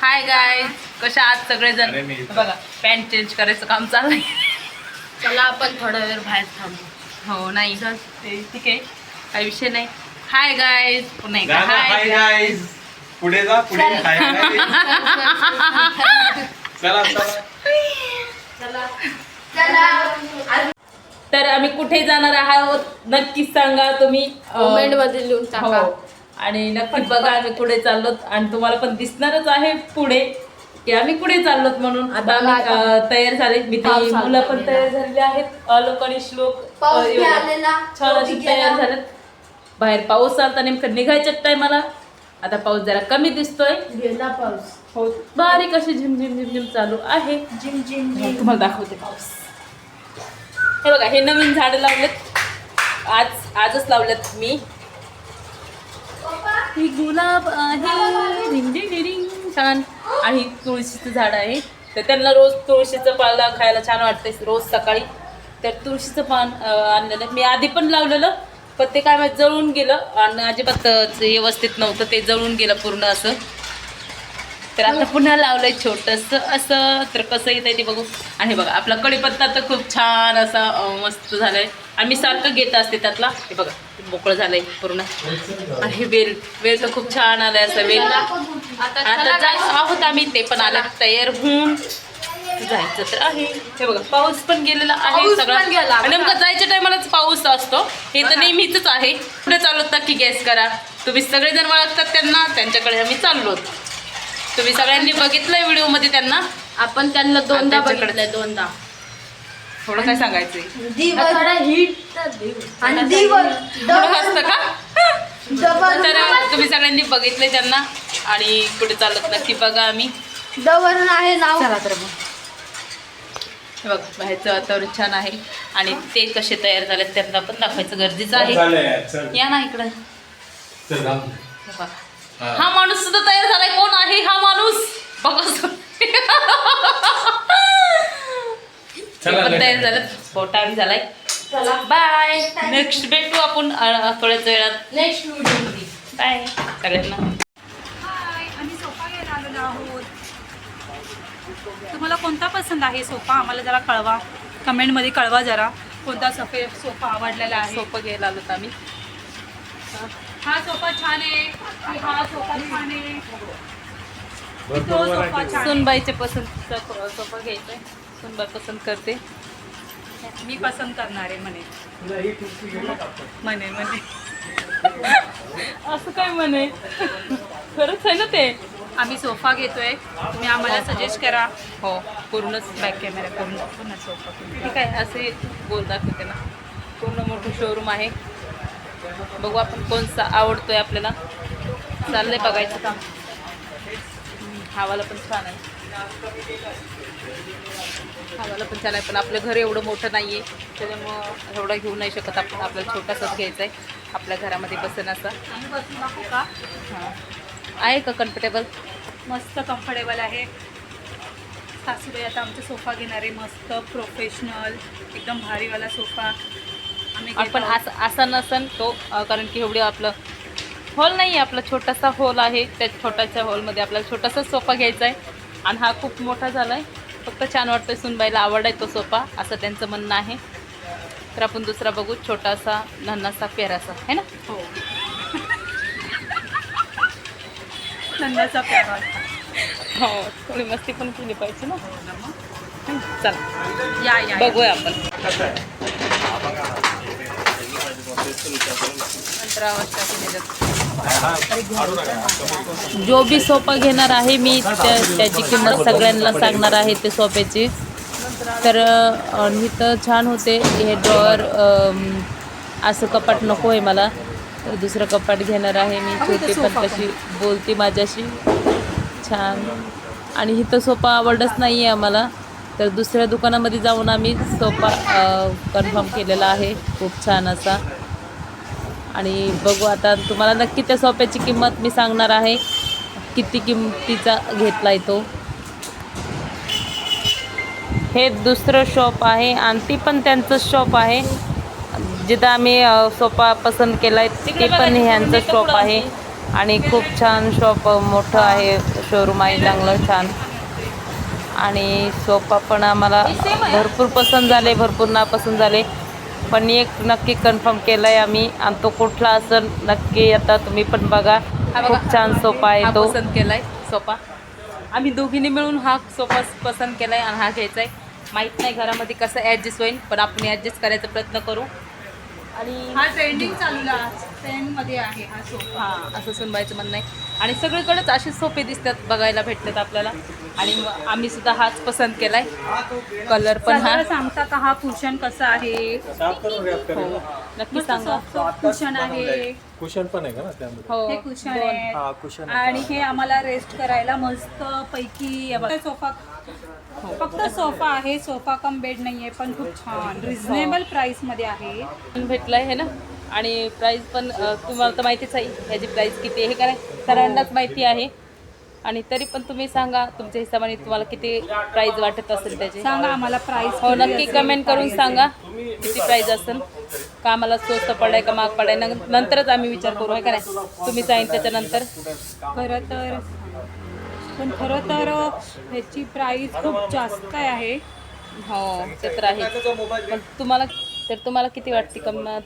हाय गाय कशा आहात सगळेजण. बघा पॅन्ट चेंज करायचं काम चाललंय. चला आपण थोडा वेळ बाहेर थांबू. हो नाही. ते ठीक आहे. काही विषय नाही. हाय गाय पुन्हा एकदा गाणं हाय हाय गाईज पुढे जा पुढे हाय. चला चला. चला. तर आम्ही कुठे जाणार आहोत? नक्कीच सांगा तुम्ही. कमेंटमध्ये लिहून टाका. हो. आणि नक्की बघा आम्ही कुठे चाललोत आणि तुम्हाला पण दिसणारच आहे पुढे की आम्ही कुठे चाललोत म्हणून. आता आम्ही तयार झाले मी ती आला मुलं पण. तयार झालेली आहेत. आलोक आणि श्लोक छान अशी बी तयार. झालेत. बाहेर पाऊस आलता नेमकं निघायच्या टायमाला. आता पाऊस जरा कमी दिसतोय. गेला पाऊस. हो बारीक अशी झिम झिम झिम झिम चालू आहे. जिम जिम मी तुम्हाला दाखवते पाऊस. हे बघा हे नवीन झाडं लावलेत. आज आजच लावलेत मी. ही गुलाब आहे. रिंग छान. आणि तुळशीचं झाड आहे. तर त्यांना रोज तुळशीचं पाला खायला छान वाटते रोज सकाळी. तर तुळशीचं पान आणलेलं. मी आधी पण लावलेलं पण ते काय माहिती जळून गेलं. आणि अजिबात व्यवस्थित नव्हतं. ते जळून गेलं पूर्ण असं. तर आता पुन्हा लावलंय छोटस असं तर कसं येत आहे ते बघू. आणि बघा आपला कढीपत्ता तर खूप छान असा मस्त झालाय. आणि मी सारखं घेत असते त्यातला. हे बघा मोकळं झालंय पूर्ण. आणि हे वेल वेल तर खूप छान आलंय असं वेल. आता आहोत आम्ही ते पण आलं तयार होऊन. जायचं तर आहे. हे बघा पाऊस पण गेलेला आहे सगळा. नेमकं जायच्या टायमालाच पाऊस असतो. हे तर नेहमीच आहे. पुढे चाललो नक्की गॅस करा. तुम्ही सगळेजण ओळखतात त्यांना त्यांच्याकडे आम्ही चाललो तुम्ही सगळ्यांनी बघितलंय व्हिडिओमध्ये त्यांना? आपण त्यांना दोनदा त्यांच्याकडे- बघितलंय दोनदा. थोडं काय सांगायचंय? थोडा हिट आणि दिवस थोडं हसतं का? तर तुम्ही सगळ्यांनी बघितलंय त्यांना आणि पुढे चालत नक्की बघा आम्ही. दवरून आहे नाव. चला तर मग. हे बघा बाहेरचं वातावरण छान आहे आणि ते कसे तयार झालेत त्यांना पण दाखवायचं गरजेचं आहे. या ना इकडं. चल जाऊ. हे बघा. हा. माणूस सुद्धा तयार झालाय. कोण आहे हा माणूस? बघा तयार. झालं. फोटा आम्ही झालाय. चला. बाय नेक्स्ट भेटू आपण थोड्याच वेळात. नेक्स्ट व्हिडिओ बाय सगळ्यांना हाय आम्ही सोफा घ्यायला आलेलो आहोत. तुम्हाला कोणता पसंत आहे सोफा? आम्हाला जरा कळवा. कमेंटमध्ये कळवा जरा. कोणता सफे सोफा आवडलेला आहे? सोपं घ्यायला आलोत आम्ही. हा सोफा छान आहे हा सोफा छान आहे. तो सोफा. छान. सुनबाईच्या पसंतीचा सोफा घ्यायचा आहे. सुनबाई पसंत करते. मी पसंत करणार आहे म्हणे. म्हणे म्हणे. असं काय म्हणे? खरंच आहे ना ते? आम्ही सोफा घेतोय. तुम्ही आम्हाला सजेस्ट करा. हो पूर्णच बॅक कॅमेरा पूर्ण पूर्ण सोफा. ठीक आहे असे गोल दाखवते ना. पूर्ण मोठं शोरूम आहे. बघू आपण कोणता आवडतोय आपल्याला. चाललंय बघायचं काम. हवाला पण छान आहे. हवाला पण छान आहे पण आपलं घर एवढं मोठं नाही आहे त्याच्यामुळं एवढं घेऊ नाही शकत आपण आपल्याला छोटासाच घ्यायचा आहे. आपल्या घरामध्ये बसन असा. हां. आहे का कम्फर्टेबल मस्त कम्फर्टेबल आहे. सासूबाई आता आमचा सोफा घेणार आहे मस्त प्रोफेशनल एकदम भारीवाला सोफा आपण. असा असा नसन तो कारण की एवढे आपलं हॉल नाही आहे आपला छोटासा हॉल आहे. त्या छोट्याच्या हॉलमध्ये आपल्याला छोटासा सोफा घ्यायचा आहे आणि हा खूप मोठा झाला आहे फक्त छान वाटतोय सुनबाईला आवड आहे तो सोफा असं त्यांचं म्हणणं आहे. तर आपण दुसरा बघू छोटासा नन्नासा प्यारासा. है ना? हो. नंदाचा प्यारा. हो थोडी मस्ती पण केली पाहिजे ना. चला. या या बघूया आपण नंतर आवाज टाकून येतात. जो बी सोफा घेणार आहे मी त्या त्याची किंमत सगळ्यांना सांगणार आहे ते सोफ्याची तर अ, इथं छान होते. हे ड्रॉवर असं कपाट नको आहे मला. तर दुसरं कपाट घेणार आहे मी. छोटी पण कशी बोलती माझ्याशी. छान. आणि इथं सोफा आवडच नाही आहे आम्हाला. तर दुसऱ्या दुकानामध्ये जाऊन आम्ही सोफा कन्फर्म केलेला आहे. खूप छान असा. आणि बघू आता तुम्हाला नक्की त्या सोफ्याची किंमत मी सांगणार आहे. किती किंमतीचा घेतला आहे तो. हे दुसरं शॉप आहे आणि ती पण त्यांचं शॉप आहे. जिथं आम्ही सोफा पसंत केला आहे ते पण ह्यांचं शॉप आहे. आणि खूप छान शॉप मोठं आहे शोरूम आहे चांगलं छान. आणि सोफा पण आम्हाला भरपूर पसंत झाले भरपूर नापसंत झाले. पण एक नक्की कन्फर्म केलं आहे आम्ही. आणि तो कुठला असेल नक्की आता तुम्ही पण बघा. खूप छान सोफा आहे तो. पसंत केलाय सोफा. आम्ही दोघींनी मिळून हा सोफा पसंत केलाय आणि हा घ्यायचा आहे माहीत नाही घरामध्ये कसं ॲडजस्ट होईल पण आपण ॲडजस्ट करायचा प्रयत्न करू. आणि हा ट्रेंडिंग चालूला. ट्रेंडमध्ये आहे हा सोफा हां असं सुनबाईचं म्हणणं आहे. आणि सगळीकडेच असे सोपे दिसतात बघायला भेटतात आपल्याला. आणि मग आम्ही सुद्धा हाच पसंत केलाय. कलर पण हा. सगळं सांगता का हा कुशन कसा आहे? हो नक्की सांगा. कुशन आहे. कुशन पण आहे का ना त्यामध्ये? हो हे कुशन दोन. आहे. हा कुशन आणि हे आम्हाला रेस्ट करायला मस्त पैकी हे बघा, सोफा फक्त सोफा आहे सोफा कम बेड नाहीये पण खूप छान रिझनेबल प्राइसमध्ये आहे. पण भेटलाय हे ना? आणि प्राईस पण तुम्हाला तर माहितीच आहे ह्याची प्राईस किती आहे हे काय सर्वांनाच माहिती आहे. आणि तरी पण तुम्ही सांगा तुमच्या हिशोबाने तुम्हाला किती प्राईज वाटत असेल त्याची? सांगा आम्हाला प्राइस हो नक्की कमेंट करून सांगा किती प्राईज असेल. का आम्हाला स्वस्त पडाय का महाग पडाय नंतरच आम्ही विचार करू आहे का नाही? तुम्ही सांगितलं त्याच्यानंतर खरं तर पण खरं तर ह्याची प्राइस खूप जास्त आहे. हो ते तर आहे पण तुम्हाला तर तुम्हाला किती वाटते किंमत?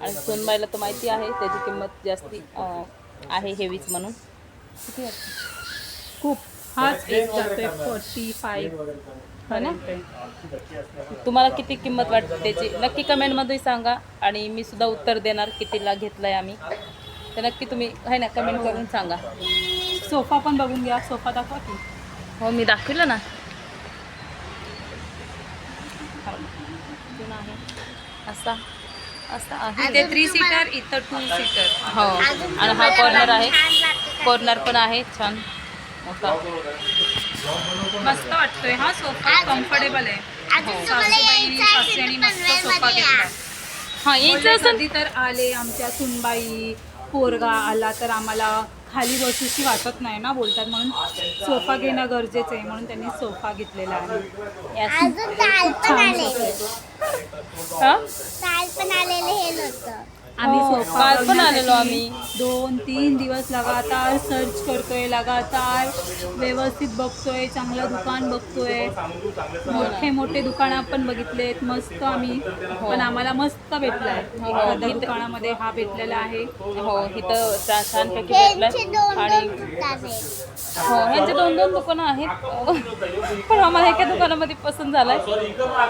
आणि सोनबाईला तर माहिती आहे त्याची किंमत जास्ती आहे हेवीच म्हणून. किती वाटते? खूप. हाच एक जातोय फोर्टी फाईव्ह हो ना? तुम्हाला किती किंमत वाटते? त्याची नक्की कमेंटमध्ये सांगा. आणि मी सुद्धा उत्तर देणार कितीला घेतलं आहे आम्ही. तर नक्की तुम्ही आहे ना कमेंट करून सांगा. सोफा पण बघून घ्या. सोफा दाखवा की. हो मी दाखविलं ना. आहे. असा असा आहे. इथे थ्री सीटर इथं टू सीटर हो आणि हा कॉर्नर आहे. कॉर्नर पण आहे. छान. मोठा. मस्त वाटतोय हा सोफा कम्फर्टेबल आहे. सासूबाईंनी सासऱ्यांनी मस्त सोफा घेतला. हा यायचं असेल कधी तर आले आमच्या सुनबाई पोरगा आला तर आम्हाला खाली बसूशी वाटत नाही ना बोलतात. म्हणून सोफा घेणं गरजेचं आहे. म्हणून त्यांनी सोफा घेतलेला आहे. हा? टाल पण आलेले हे नव्हतं. आम्ही हो, सोफा काल पण आलेलो आम्ही. दोन तीन दिवस लगातार सर्च करतोय लगातार व्यवस्थित बघतोय चांगलं दुकान बघतोय. मोठे मोठे दुकानं पण बघितलेत मस्त आम्ही. पण आम्हाला मस्त भेटलाय. हो, एखाद्या इथं- दुकानामध्ये हा भेटलेला आहे. हो इथं छान- छानपैकी दोन आणि हो ह्यांचे दोन दोन दुकानं आहेत. पण आम्हाला एका दुकानामध्ये पसंत झालाय.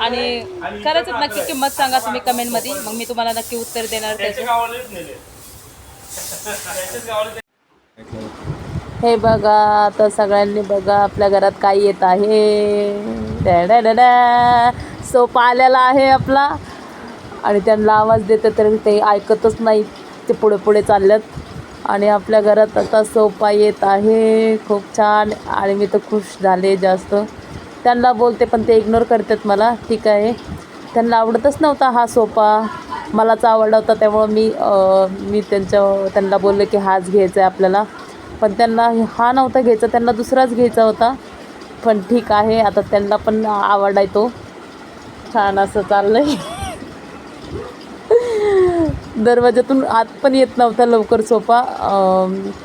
आणि खरंच नक्की किंमत सांगा तुम्ही कमेंटमध्ये. मग मी तुम्हाला नक्की उत्तर देणार त्याचे. हे बघा आता सगळ्यांनी बघा आपल्या घरात काय येत आहे. डॅडॅडॅडॅ. सोपा आलेला आहे आपला. आणि त्यांना आवाज देते तर ते ऐकतच नाही. ते पुढे पुढे चालल्यात आणि आपल्या घरात आता सोपा येत आहे. खूप छान. आणि मी तर खुश झाले जास्त. त्यांना बोलते पण ते इग्नोर करतात मला. ठीक आहे. त्यांना आवडतच नव्हता हा सोफा मलाच आवडला होता त्यामुळं मी मी त्यांच्या त्यांना बोलले की हाच घ्यायचा आहे आपल्याला. पण त्यांना हा नव्हता घ्यायचा त्यांना दुसराच घ्यायचा होता. पण ठीक आहे आता त्यांना पण आवड आहे तो. छान असं चाललं आहे दरवाजातून आत पण येत नव्हता लवकर सोफा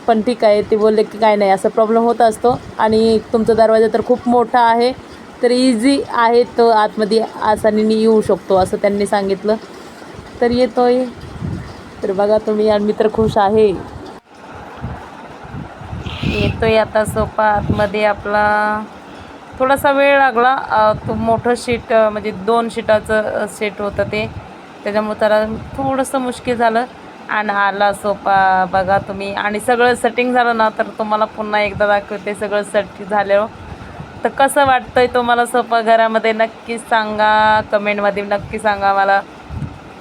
पण ठीक आहे ते बोलले की काय नाही असा प्रॉब्लेम होत असतो. आणि तुमचा दरवाजा तर खूप मोठा आहे. तर इझी आहे तो आतमध्ये आसानीने येऊ शकतो असं त्यांनी सांगितलं. तर येतोय. तर बघा तुम्ही आणि मित्र तर खुश आहे. येतोय आता सोफा आतमध्ये आपला. थोडासा वेळ लागला. तो मोठं शीट म्हणजे दोन शीटाचं सेट होतं ते. त्याच्यामुळे त्याला थोडंसं मुश्किल झालं. आणि आला सोफा बघा तुम्ही. आणि सगळं सेटिंग झालं ना तर तुम्हाला पुन्हा एकदा दाखवते. सगळं सेट झाल्यावर. तर कसं वाटतंय तुम्हाला सोफा घरामध्ये? नक्की सांगा. कमेंटमध्ये नक्की सांगा मला.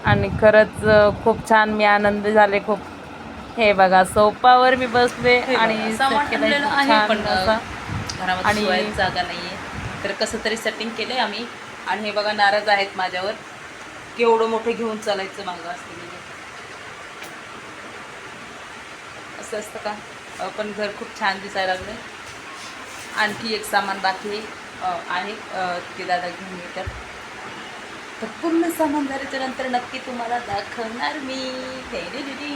आणि खरंच खूप छान मी आनंदी झाले खूप. हे बघा सोफावर मी बसले आणि. आणि जागा नाहीये. तर कसं तरी सेटिंग केलंय आम्ही. आणि हे बघा नाराज आहेत माझ्यावर. केवढं मोठं घेऊन चालायचं मागं असते म्हणजे. असं असतं का? पण घर खूप छान दिसायला लागलं आणखी एक सामान बाकी आहे, ते दादा घेऊन येतात. तर पूर्ण सामान झाल्याच्यानंतर नक्की तुम्हाला दाखवणार मी. केला दिदी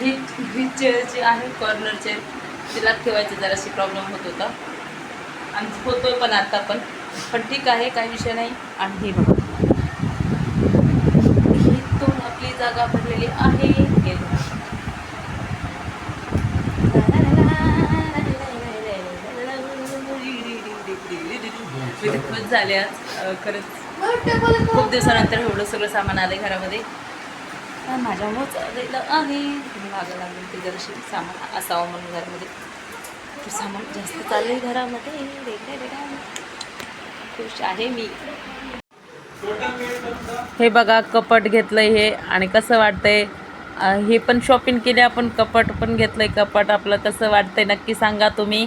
ही ही चेअर जी आहे कॉर्नर चेअर तिला ठेवायचे जराशी प्रॉब्लेम होत होता. आणि होतोय पण आता पण. पण ठीक आहे काही विषय नाही. आणि हे बघा. इथून आपली जागा भरलेली आहे हे बघा. मी तर खुश झाले आज. खरंच खूप दिवसानंतर एवढं सगळं सामान आलं घरामध्ये. आणि माझ्यामुळंच आलेलं आहे. तुम्ही मागं लागेल ते जराशी सामान असावं म्हणून घरामध्ये. ते सामान जास्त चाललंय घरामध्ये. खुश आहे मी. हे बघा कपट घेतलंय हे. आणि कसं वाटतंय? हे पण शॉपिंग केली आपण कपट पण घेतलंय. कपट आपलं कसं वाटतंय नक्की सांगा तुम्ही.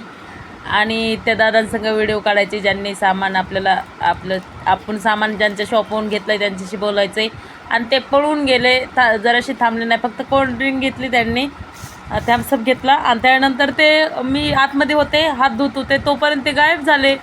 आणि त्या दादांसंग व्हिडिओ काढायचे ज्यांनी सामान आपल्याला आपलं आपण सामान ज्यांच्या शॉपवरून घेतलं आहे त्यांच्याशी बोलायचं आहे आणि ते पळून गेले था जराशी थांबले नाही फक्त कोल्ड्रिंक घेतली त्यांनी. थॅम्सअप घेतला. आणि त्यानंतर ते मी आतमध्ये होते हात धुत होते तोपर्यंत ते गायब झाले.